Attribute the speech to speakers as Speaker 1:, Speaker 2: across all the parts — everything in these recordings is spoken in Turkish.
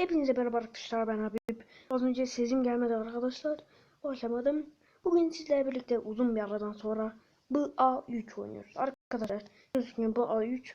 Speaker 1: Hepinize merhaba arkadaşlar ben Habib. Az önce sesim gelmedi arkadaşlar. Başlamadım. Bugün sizlerle birlikte uzun bir aradan sonra BA3 oynuyoruz. Arkadaşlar biliyorsunuz bu BA3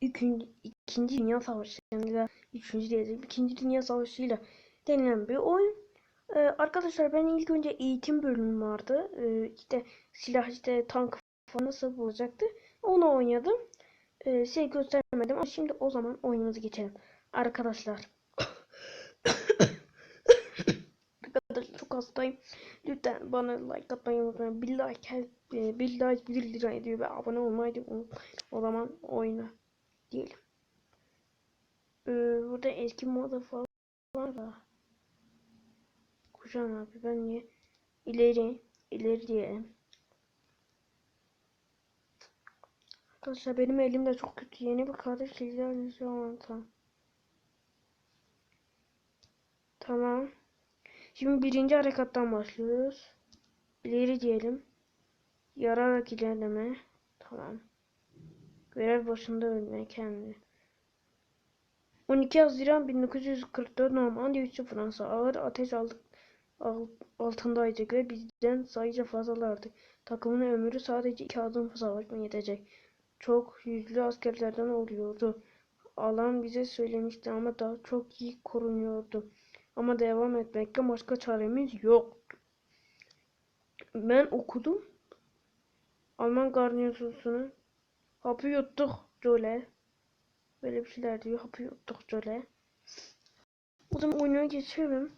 Speaker 1: ikinci, ikinci Dünya Savaşı'yla üçüncü değil ikinci Dünya Savaşı'yla denilen bir oyun. Ee, arkadaşlar ben ilk önce eğitim bölümü vardı. Ee, işte silah işte tank falan nasıl bulacaktı. Onu oynadım. Ee, size göstermedim ama şimdi o zaman oyunumuza geçelim. Arkadaşlar. Arkadaşlar çok hastayım. Lütfen bana like atmayı unutmayın. Bir like, her, e, bir like 1 lira ediyor ve abone olmayı da unutmayın. O zaman oyna diyelim. Ee, burada eski moda falan da. Kucan abi ben niye ileri ileri diyelim. Arkadaşlar benim elim de çok kötü. Yeni bir kardeş geleceğim şu tamam. Şimdi birinci harekattan başlıyoruz. İleri diyelim. Yararak ilerleme. Tamam. Görev başında ölme kendi. 12 Haziran 1944 Normandiya üssü Fransa ağır ateş aldık altındaydık ve bizden sayıca fazlalardı. Takımın ömrü sadece iki adım savaşma yetecek. Çok yüzlü askerlerden oluyordu. Alan bize söylemişti ama daha çok iyi korunuyordu. Ama devam etmekle başka çaremiz yoktu. Ben okudum. Alman garnizonsunu hapı yuttuk Jole. Böyle bir şeyler diyor. Hapı yuttuk Jole. O zaman oyuna geçelim.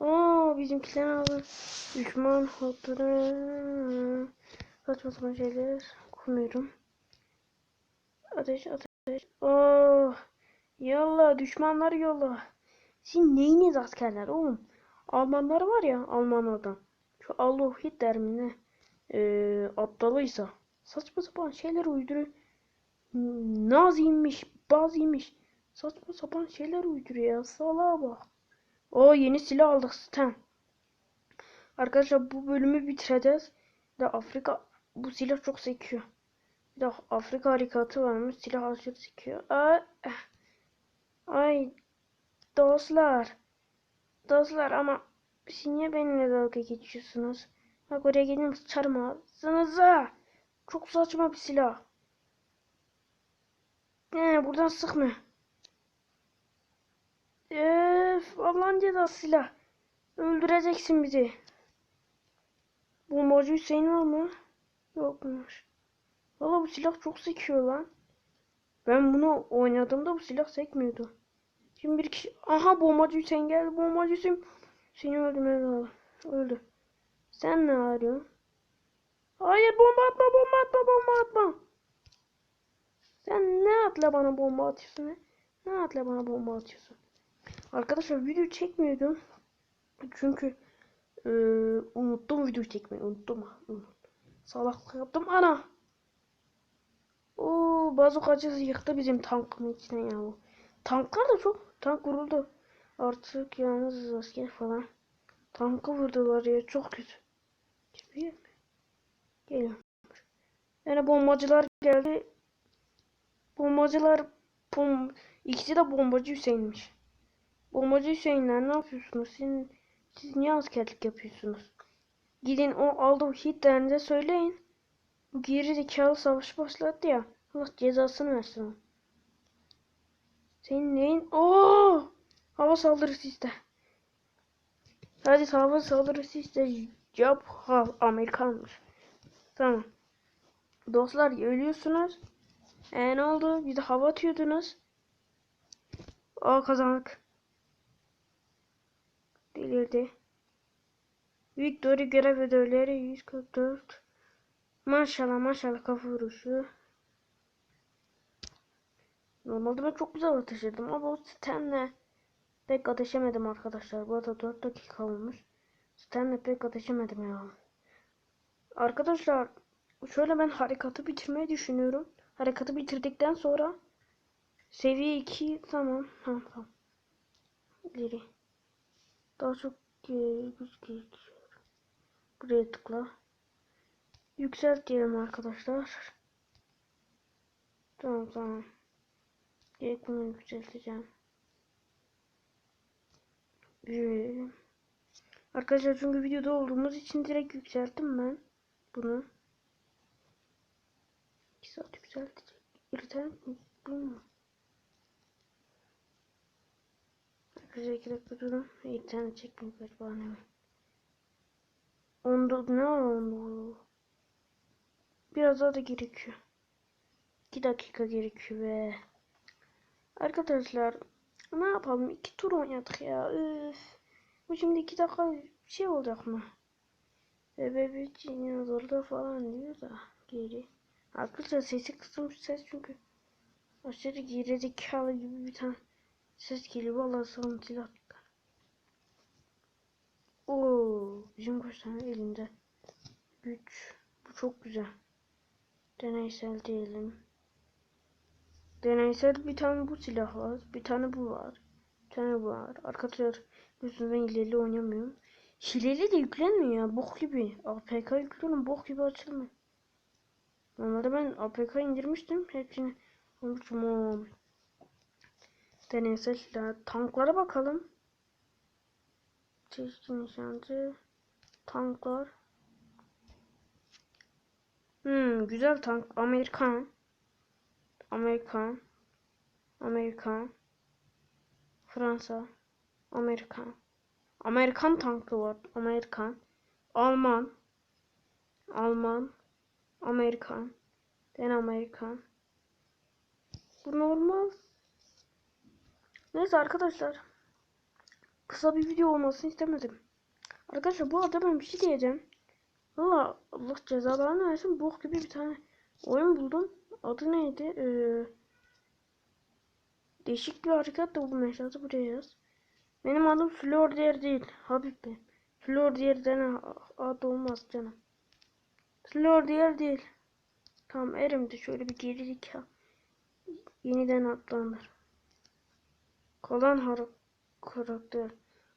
Speaker 1: Aa bizimkiler aldı. Düşman hatırı. Saçma sapan şeyler okumuyorum. Ateş ateş. Oh. Yolla düşmanlar yolla. Sizin neyiniz askerler oğlum? Almanlar var ya Almanlardan. Şu Adolf Hitler mi ne? Ee, aptalıysa. Saçma sapan şeyler uyduruyor. Naziymiş, baziymiş. Saçma sapan şeyler uyduruyor ya. Salağa bak. O yeni silah aldık Stan. Arkadaşlar bu bölümü bitireceğiz. De Afrika bu silah çok sekiyor. Bir de Afrika harekatı varmış. Silah aşırı sekiyor. Ay, ay dostlar. Dostlar ama siz niye benimle dalga geçiyorsunuz? Bak oraya gelin sıçarım ağzınıza. Çok saçma bir silah. Ne buradan sıkma. Öf Allah'ın cezası silah. Öldüreceksin bizi. Bombacı Hüseyin var mı? Yokmuş. Valla bu silah çok sekiyor lan. Ben bunu oynadığımda bu silah sekmiyordu. Şimdi bir kişi... Aha bombacı Hüseyin geldi. Bombacı Hüseyin. Seni öldürmeye lazım. Öldü. Sen ne arıyorsun? Hayır bomba atma bomba atma bomba atma. Sen ne atla bana bomba atıyorsun? He? Ne atla bana bomba atıyorsun? Arkadaşlar video çekmiyordum. Çünkü e, unuttum video çekmeyi. Unuttum. unuttum. Salaklık yaptım. Ana. Oo bazukacı yıktı bizim tankın içine ya. Tanklar da çok. Tank vuruldu. Artık yalnız asker falan. Tankı vurdular ya. Çok kötü. Geliyor mu? Geliyor. Yani bombacılar geldi. Bombacılar bom ikisi de bombacı Hüseyin'miş. Bombacı Hüseyinler ne yapıyorsunuz? Siz, siz niye askerlik yapıyorsunuz? Gidin o aldı Hitler'inize söyleyin. Bu geri zekalı savaş başladı ya. Allah cezasını versin. Senin neyin? Oo! Hava saldırısı iste. Hadi hava saldırısı iste. Job hal Amerikanmış. Tamam. Dostlar ölüyorsunuz. E ne oldu? Bir de hava atıyordunuz. O kazandık. Delirdi. Victory görev ödevleri 144. Maşallah maşallah kafa vuruşu. Normalde ben çok güzel ateş ettim ama o Stan'le pek ateşemedim arkadaşlar. Bu arada 4 dakika olmuş. Stan'le pek ateşemedim ya. Arkadaşlar şöyle ben harekatı bitirmeyi düşünüyorum. Harekatı bitirdikten sonra seviye 2 tamam tamam tamam. İleri. Daha çok güç gerekiyor. Buraya tıkla. Yükselt diyelim arkadaşlar. Tamam tamam. Direkt bunu yükselteceğim. Ee, Arkadaşlar çünkü videoda olduğumuz için direkt yükselttim ben bunu. 2 saat yükseltecek. İnternet mi? Bilmiyorum. Arkadaşlar 2 dakika durun. İnternet çekmiyor kaç bahane mi? Onda ne onda? Biraz daha da gerekiyor. 2 dakika gerekiyor ve Arkadaşlar ne yapalım? iki tur oynadık ya. Üf. Bu şimdi iki dakika şey olacak mı? Sebebi dinozorda falan diyor da geri. Arkadaşlar sesi kısılmış ses çünkü aşırı geri zekalı gibi bir tane ses geliyor. Silah tutar. Oo, bizim kaç elinde güç. Bu çok güzel. Deneysel diyelim. Deneysel bir tane bu silah var. Bir tane bu var. Bir tane bu var. Arkadaşlar biliyorsunuz ben hileli oynamıyorum. Hileli de yüklenmiyor ya. Bok gibi. APK yüklüyorum. Bok gibi açılmıyor. Normalde ben APK indirmiştim. Hepsini unutmuşum. Deneysel silah. Tanklara bakalım. Çeşitli nişancı. Tanklar. Hmm, güzel tank. Amerikan. Amerikan. Amerikan. Fransa. Amerikan. Amerikan tankı var. Amerikan. Alman. Alman. Amerikan. Den Amerikan. Bu normal. Neyse arkadaşlar. Kısa bir video olmasını istemedim. Arkadaşlar bu ben bir şey diyeceğim. Valla Allah cezalarını versin. Bok gibi bir tane oyun buldum. Adı neydi? Ee, değişik bir harekat da buldum eşyası buraya yaz. Benim adım Flor diğer değil. Habib Bey. Flor diğer denen adı olmaz canım. Flor diğer değil. Tamam erimdi şöyle bir gerilik ya. Yeniden atlanır. Kalan karakter.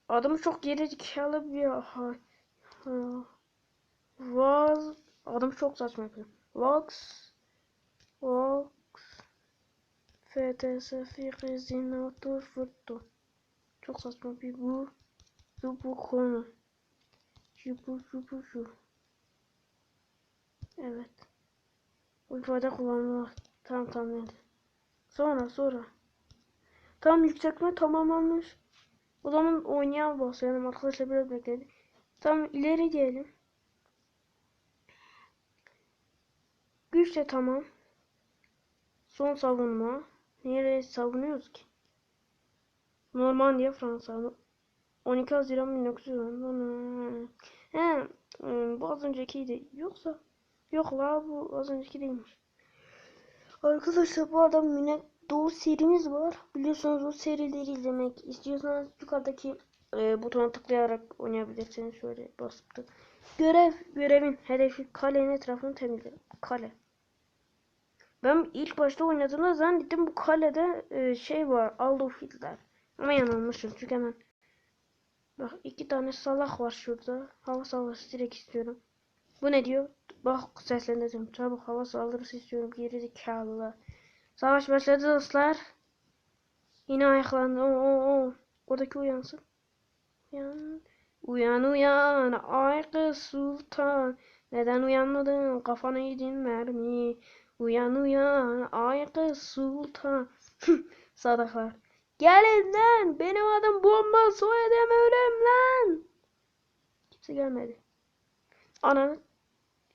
Speaker 1: Adımı çok geri zekalı bir ha, ha. Vaz adım çok saçma yapıyorum. Vax Vox FTS Fizinator Fırto Çok saçma bir bu. Bu bu konu. Şu bu şu bu şu. Evet. Bu ifade kullanılır Tamam tamam neydi Sonra sonra. Tam yükseltme tamamlanmış. O zaman oynayalım başlayalım arkadaşlar biraz bekleyin. Tamam ileri diyelim Güç de tamam Son savunma. Nereye savunuyoruz ki? Normandiya Fransa. 12 Haziran 1910. He, bu az öncekiydi. Yoksa yok la bu az önceki değilmiş. Arkadaşlar bu adam yine Doğu serimiz var. Biliyorsunuz o serileri izlemek istiyorsanız yukarıdaki e, butona tıklayarak oynayabilirsiniz. Şöyle basıp da. Görev, görevin hedefi kalenin etrafını temizle. Kale. Ben ilk başta oynadığımda zannettim bu kalede e, şey var. Adolf. Ama yanılmışım çünkü hemen Bak iki tane salak var şurada. Hava saldırısı direkt istiyorum. Bu ne diyor? Bak seslendireceğim. Çabuk hava saldırısı istiyorum. Geri zekalılar. Savaş başladı dostlar. Yine ayaklandı. Oo, oo, oo. Oradaki uyansın. Uyan. Uyan uyan. Ay kız sultan. Neden uyanmadın? Kafana yedin mermi. Uyan uyan ay kız sultan. Sadaklar. Gelin lan benim adım bomba soyadım ölüm lan. Kimse gelmedi. Ananı.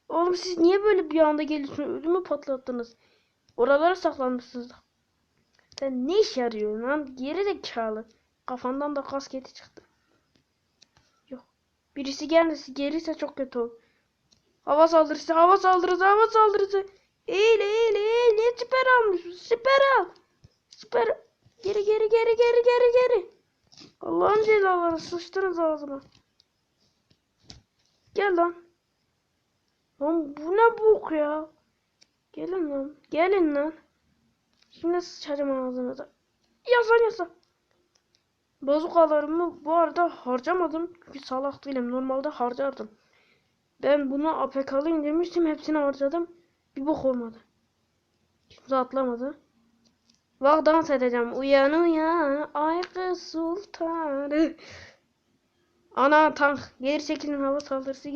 Speaker 1: Oğlum siz niye böyle bir anda geliyorsunuz? Ödümü patlattınız. Oralara saklanmışsınız. Sen ne iş yarıyorsun lan? Geri zekalı. Kafandan da kasketi çıktı. Yok. Birisi gelmesi gelirse çok kötü olur. Hava saldırısı, hava saldırısı, hava saldırısı. Eğil eğil eğil. Niye siper almış? Siper al. Siper. Geri geri geri geri geri geri. Allah'ın celaları sıçtınız ağzıma. Gel lan. Lan bu ne bok ya? Gelin lan. Gelin lan. Şimdi sıçacağım ağzınıza. Yasan yasan. Bazukalarımı bu arada harcamadım. Çünkü salak değilim. Normalde harcardım. Ben bunu APK'lı indirmiştim. Hepsini harcadım. Bir bok olmadı. Kimse atlamadı. Bak dans edeceğim. Uyan uyan. Ay kız sultanı. Ana tank. Geri çekilin hava saldırısı